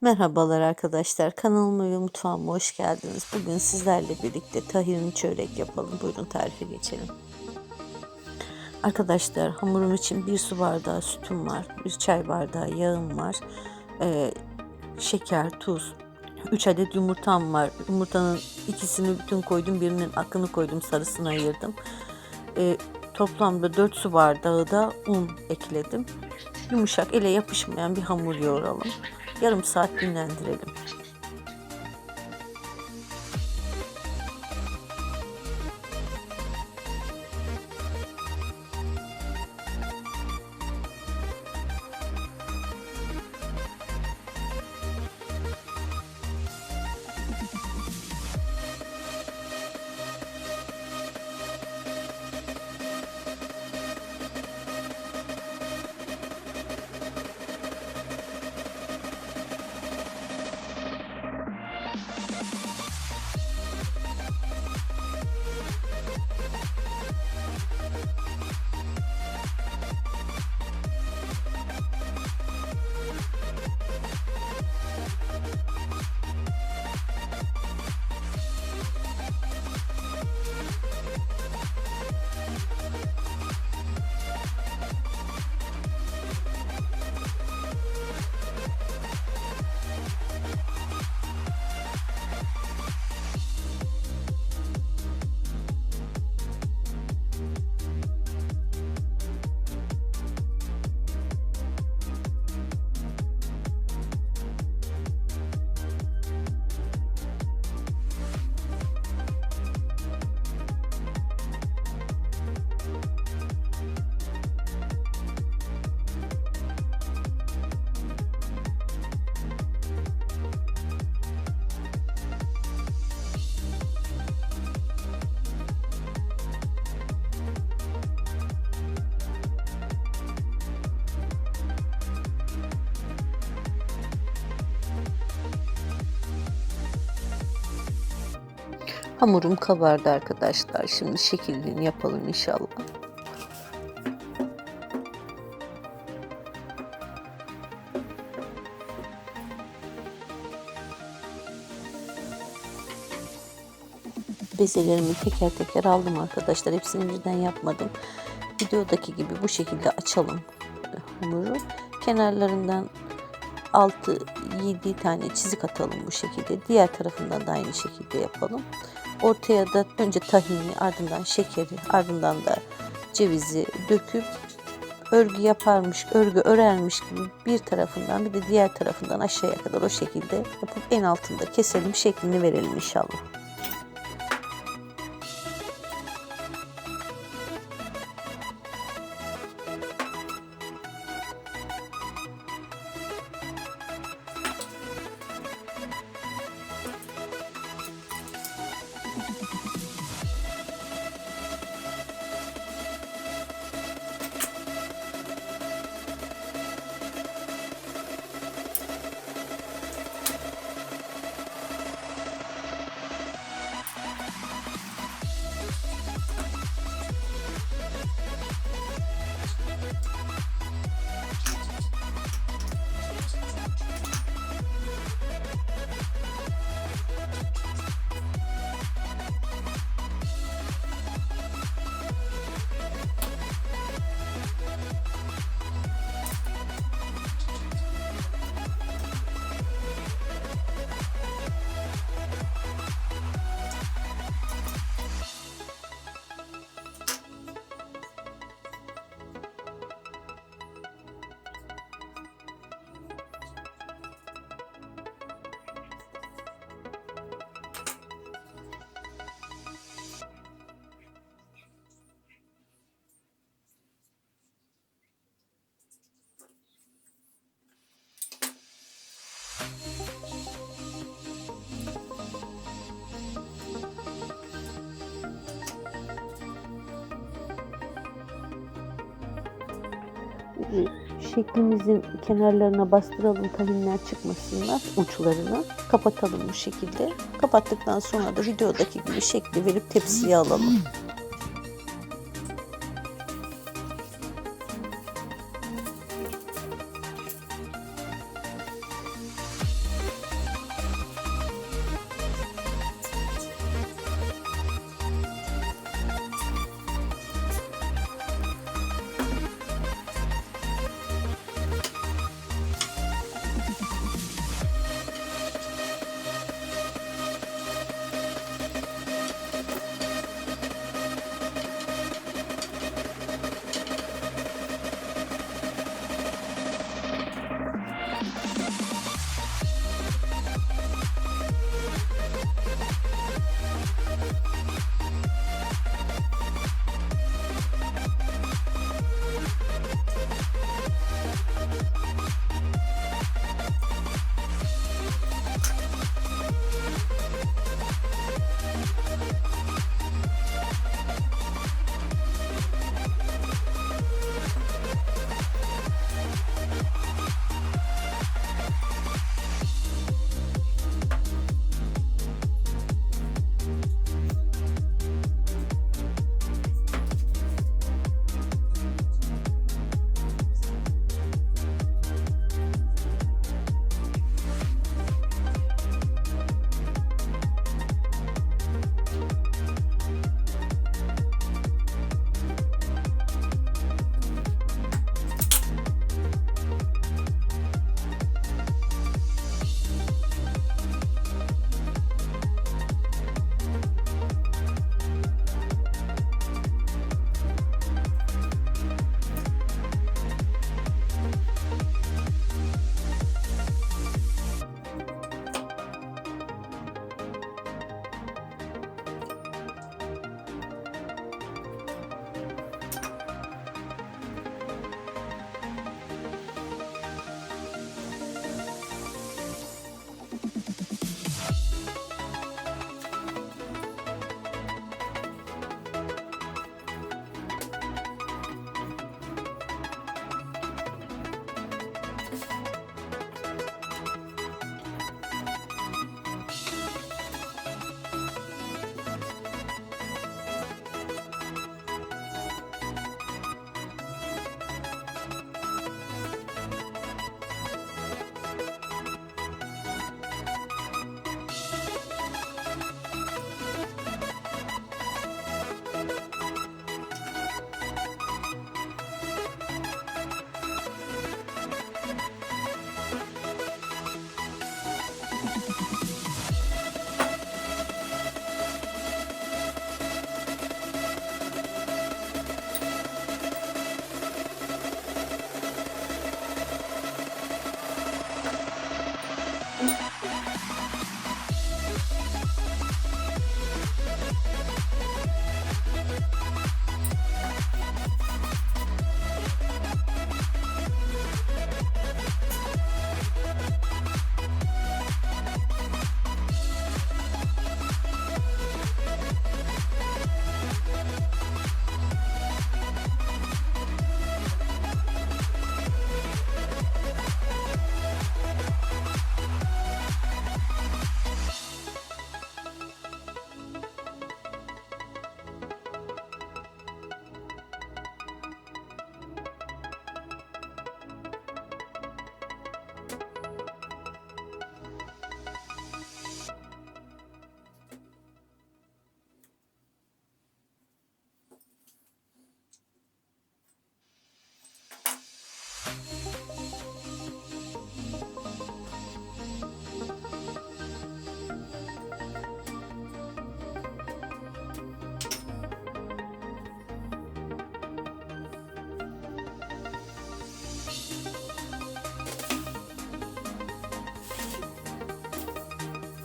Merhabalar arkadaşlar. Kanalıma ve mutfağıma hoş geldiniz. Bugün sizlerle birlikte tahinli çörek yapalım. Buyurun tarife geçelim. Arkadaşlar hamurum için bir su bardağı sütüm var. Bir çay bardağı yağım var. Ee, şeker, tuz. 3 adet yumurtam var. Yumurtanın ikisini bütün koydum. Birinin akını koydum. Sarısını ayırdım. Ee, toplamda 4 su bardağı da un ekledim. Yumuşak ele yapışmayan bir hamur yoğuralım. Yarım saat dinlendirelim. Hamurum kabardı arkadaşlar. Şimdi şekilini yapalım inşallah. Bezelerimi teker teker aldım arkadaşlar. Hepsini birden yapmadım. Videodaki gibi bu şekilde açalım hamuru. Kenarlarından 6-7 tane çizik atalım bu şekilde. Diğer tarafından da aynı şekilde yapalım. Ortaya da önce tahini ardından şekeri ardından da cevizi döküp örgü yaparmış, örgü örermiş gibi bir tarafından bir de diğer tarafından aşağıya kadar o şekilde yapıp en altında keselim şeklini verelim inşallah. Şeklimizin kenarlarına bastıralım tahinler çıkmasınlar uçlarına. Kapatalım bu şekilde. Kapattıktan sonra da videodaki gibi şekli verip tepsiye alalım.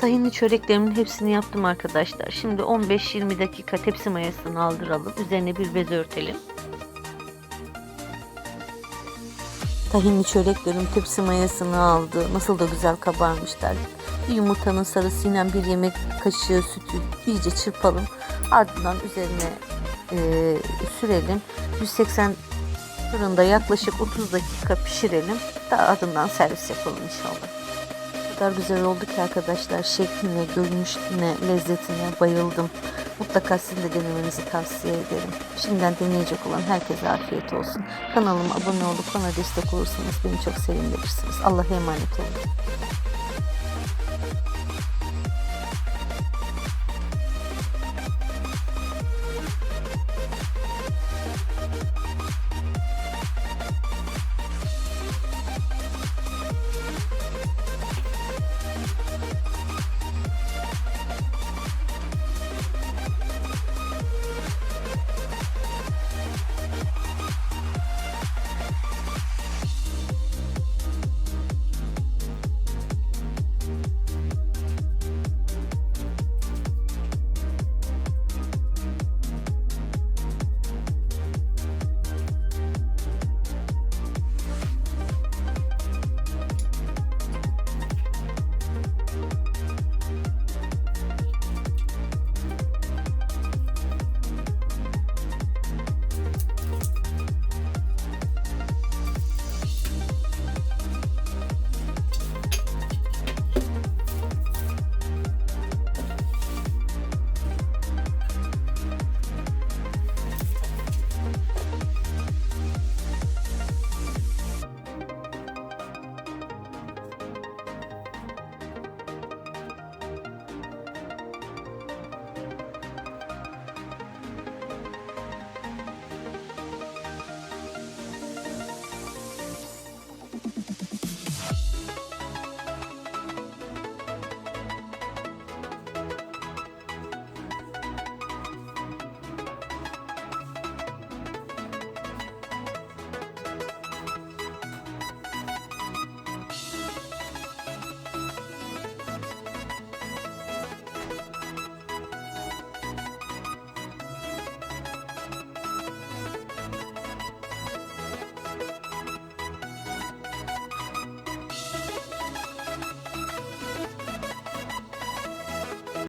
Tahinli çöreklerimin hepsini yaptım arkadaşlar. Şimdi 15-20 dakika tepsi mayasını aldıralım. Üzerine bir bez örtelim. Tahinli çöreklerim tepsi mayasını aldı. Nasıl da güzel kabarmışlar. Bir yumurtanın sarısıyla bir yemek kaşığı sütü iyice çırpalım. Ardından üzerine e, sürelim. 180 fırında yaklaşık 30 dakika pişirelim. Daha ardından servis yapalım inşallah. Kadar güzel oldu ki arkadaşlar. Şekline, görünüşüne, lezzetine bayıldım. Mutlaka sizin de denemenizi tavsiye ederim. Şimdiden deneyecek olan herkese afiyet olsun. Kanalıma abone olup bana destek olursanız beni çok sevindirirsiniz. Allah'a emanet olun.